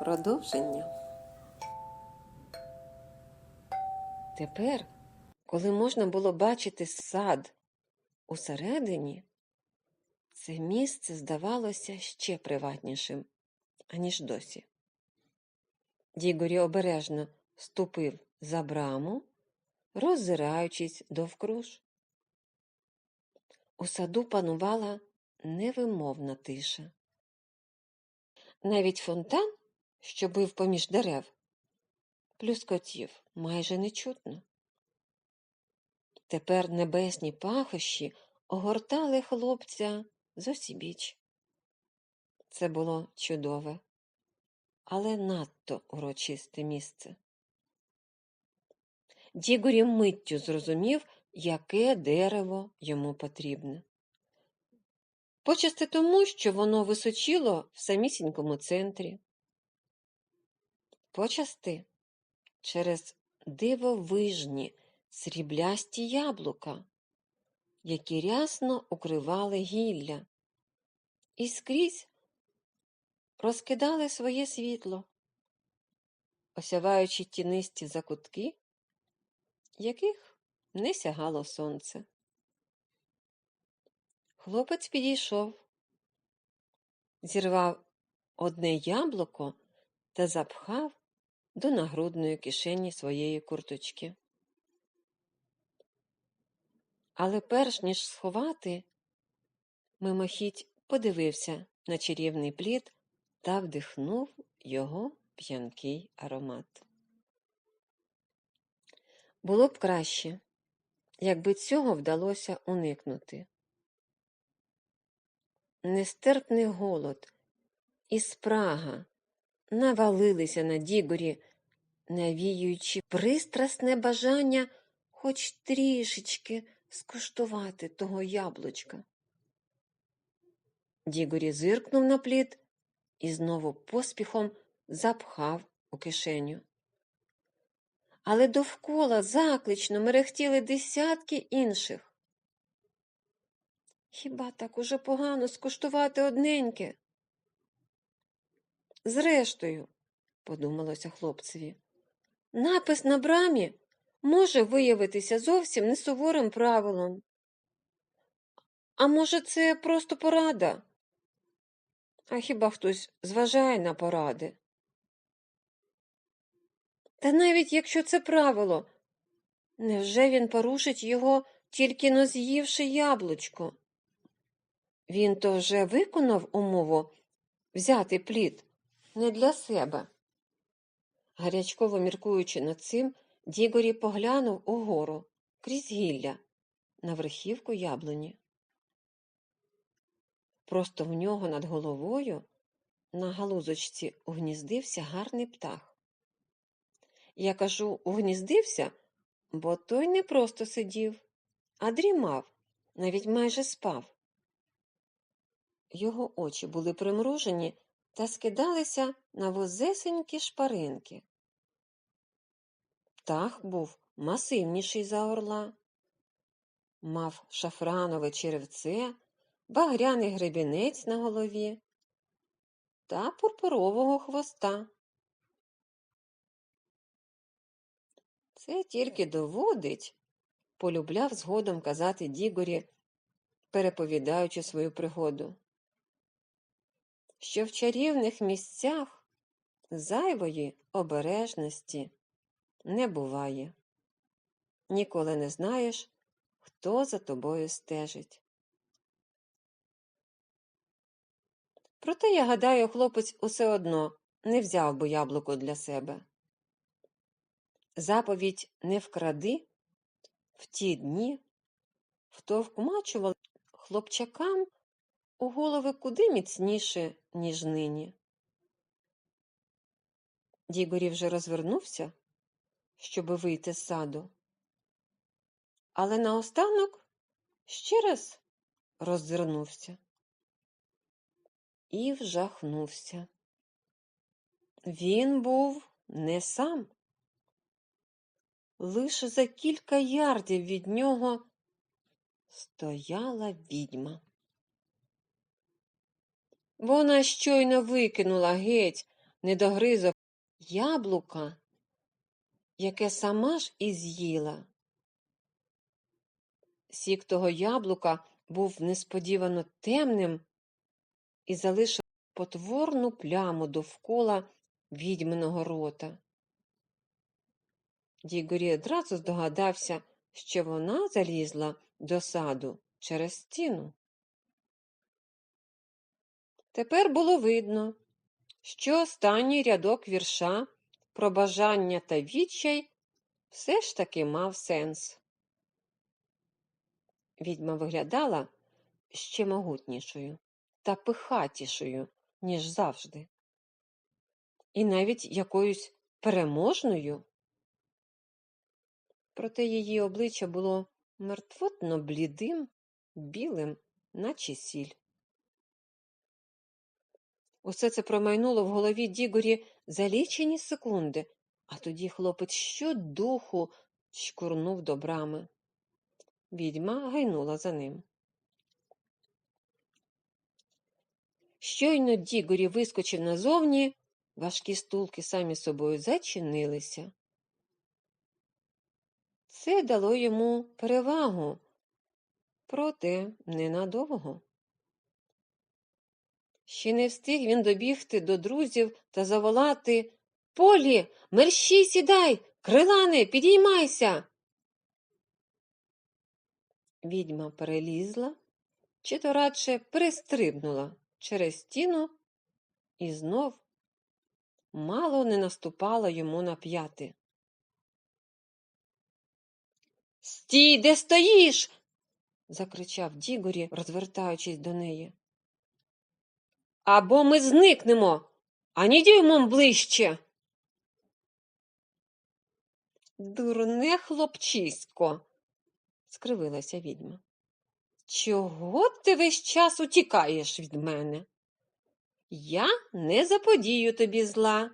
Продовження. Тепер, коли можна було бачити сад усередині, це місце здавалося ще приватнішим, аніж досі. Дігорі обережно ступив за браму, роззираючись довкруж. У саду панувала невимовна тиша. Навіть фонтан, що бив поміж дерев, плюскотів майже нечутно. Тепер небесні пахощі огортали хлопця зосібіч. Це було чудове, але надто урочисте місце. Дігорі миттю зрозумів, яке дерево йому потрібне. Почасти тому, що воно височило в самісінькому центрі. Почасти через дивовижні сріблясті яблука, які рясно укривали гілля, і скрізь розкидали своє світло, осяваючи тінисті закутки, яких не сягало сонце. Хлопець підійшов, зірвав одне яблуко та запхав до нагрудної кишені своєї курточки. Але перш ніж сховати, мимохідь подивився на чарівний плід та вдихнув його п'янкий аромат. Було б краще, якби цього вдалося уникнути. Нестерпний голод і спрага навалилися на Дігорі, навіюючи пристрасне бажання хоч трішечки скуштувати того яблучка. Дігорі зиркнув на плід і знову поспіхом запхав у кишеню. Але довкола заклично мерехтіли десятки інших. Хіба так уже погано скуштувати одненьке? Зрештою, подумалося хлопцеві, напис на брамі може виявитися зовсім не суворим правилом. А може, це просто порада? А хіба хтось зважає на поради? Та навіть якщо це правило, невже він порушить його, тільки но з'ївши яблучко? Він то вже виконав умову взяти плід не для себе. Гарячково міркуючи над цим, Дігорі поглянув угору крізь гілля на верхівку яблуні. Просто в нього над головою на галузочці угніздився гарний птах. Я кажу угніздився, бо той не просто сидів, а дрімав, навіть майже спав. Його очі були примружені та скидалися на возесенькі шпаринки. Птах був масивніший за орла, мав шафранове черевце, багряний гребінець на голові та пурпурового хвоста. Це тільки доводить, полюбляв згодом казати Дігорі, переповідаючи свою пригоду що в чарівних місцях зайвої обережності не буває. Ніколи не знаєш, хто за тобою стежить. Проте, я гадаю, хлопець усе одно не взяв би яблуко для себе. Заповідь не вкради в ті дні втовкмачували хлопчакам у голови куди міцніше, ніж нині. Дігорі вже розвернувся, щоби вийти з саду, але наостанок ще раз роззирнувся і вжахнувся. Він був не сам. Лише за кілька ярдів від нього стояла відьма. Вона щойно викинула геть не догризав яблука, яке сама ж і з'їла. Сік того яблука був несподівано темним і залишив потворну пляму довкола відьминого рота. Дігорі одразу здогадався, що вона залізла до саду через стіну. Тепер було видно, що останній рядок вірша про бажання та відчай все ж таки мав сенс. Відьма виглядала ще могутнішою та пихатішою, ніж завжди, і навіть якоюсь переможною. Проте її обличчя було мертвотно блідим, білим, наче сіль. Усе це промайнуло в голові Дігорі за лічені секунди, а тоді хлопець щодуху шкурнув до брами. Відьма гайнула за ним. Щойно Дігорі вискочив назовні, важкі стулки самі собою зачинилися. Це дало йому перевагу, проте ненадовго. Ще не встиг він добігти до друзів та заволати Полі, мерщій сідай, крилане, підіймайся. Відьма перелізла, чи то радше перестрибнула через стіну і знов мало не наступала йому на п'яти. Стій, де стоїш? закричав Дігорі, розвертаючись до неї. Або ми зникнемо, ані дюймом ближче. Дурне хлопчисько, скривилася відьма. Чого ти весь час утікаєш від мене? Я не заподію тобі зла.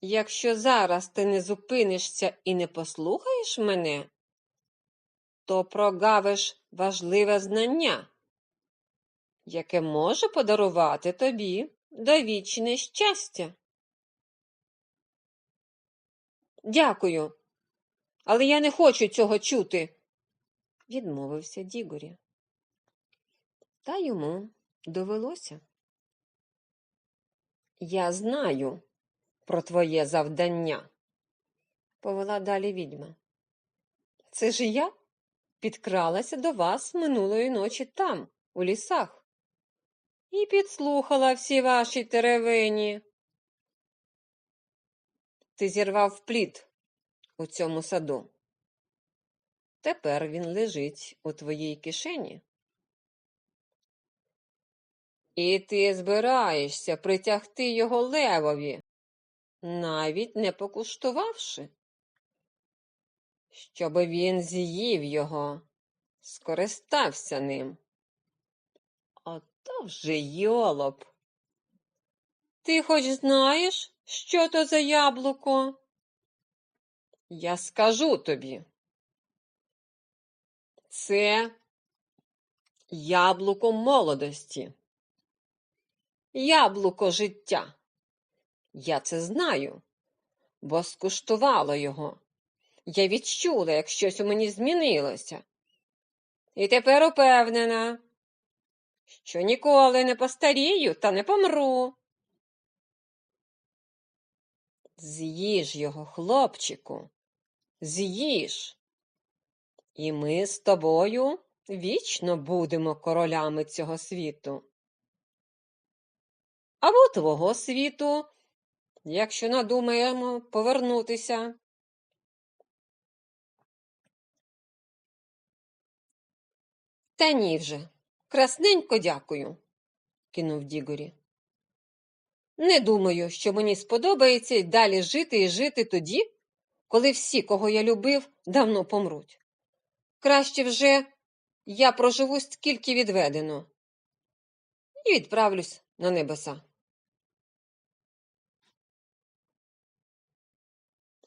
Якщо зараз ти не зупинишся і не послухаєш мене, то прогавиш важливе знання, яке може подарувати тобі довічне щастя. Дякую, але я не хочу цього чути, відмовився Дігорі. Та йому довелося. Я знаю про твоє завдання, повела далі відьма. Це ж я підкралася до вас минулої ночі там, у лісах, і підслухала всі ваші теревені. Ти зірвав плід у цьому саду. Тепер він лежить у твоїй кишені. І ти збираєшся притягти його левові, навіть не покуштувавши, щоби він з'їв його, скористався ним. Ото вже йолоп. Ти хоч знаєш, що то за яблуко? Я скажу тобі. Це яблуко молодості, яблуко життя. Я це знаю, бо скуштувала його. Я відчула, як щось у мені змінилося. І тепер упевнена, що ніколи не постарію та не помру. З'їж його, хлопчику, з'їж. І ми з тобою вічно будемо королями цього світу. Або твого світу, якщо надумаємо повернутися. Та ні вже, красненько дякую, кинув Дігорі. Не думаю, що мені сподобається й далі жити і жити тоді, коли всі, кого я любив, давно помруть. Краще вже я проживу скільки відведено і відправлюсь на небеса.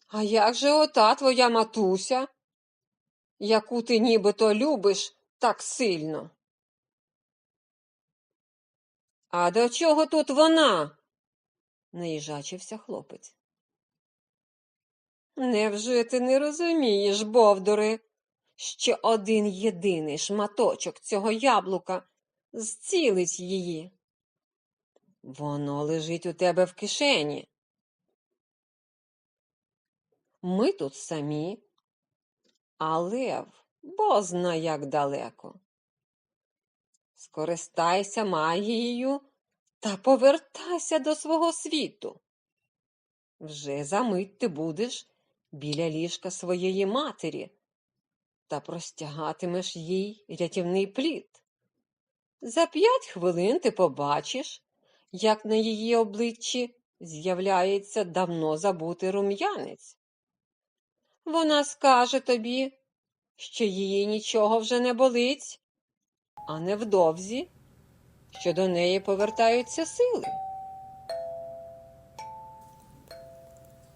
А як же ота твоя матуся, яку ти нібито любиш так сильно? А до чого тут вона? наїжачився хлопець. Невже ти не розумієш, Бовдури, що один єдиний шматочок цього яблука зцілить її? Воно лежить у тебе в кишені. Ми тут самі, а лев бозна як далеко. Скористайся магією та повертайся до свого світу. Вже за мить ти будеш біля ліжка своєї матері та простягатимеш їй рятівний плід. За п'ять хвилин ти побачиш, як на її обличчі з'являється давно забутий рум'янець. Вона скаже тобі, що її нічого вже не болить, а невдовзі, що до неї повертаються сили.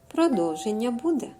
Продовження буде.